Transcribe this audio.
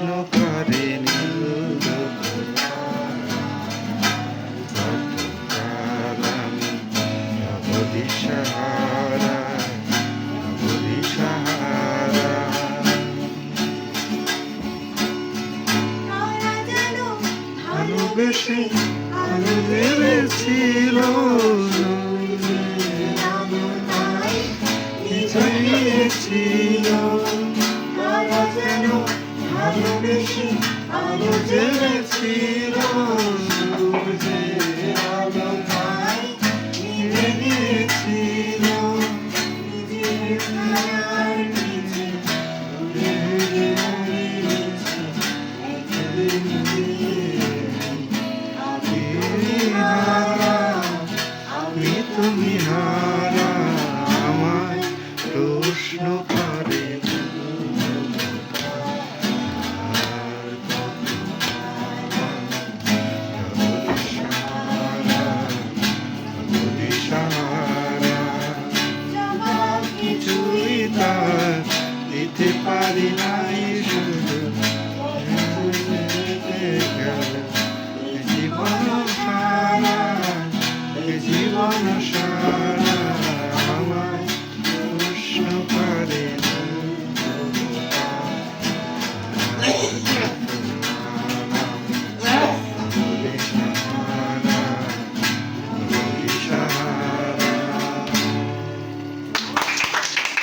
প্রশ্ন করে দিশাহারা দিশাহারা ভালোবেসে ভালো ভেবেছিল ছিল ভালোবেসে আলো জেলেছিল সূর্যের আলো পায় নিভে গিয়েছিল। নিজের মায়ার নিচে ঘুরে ঘুরে মরেছে একদিন Adonai.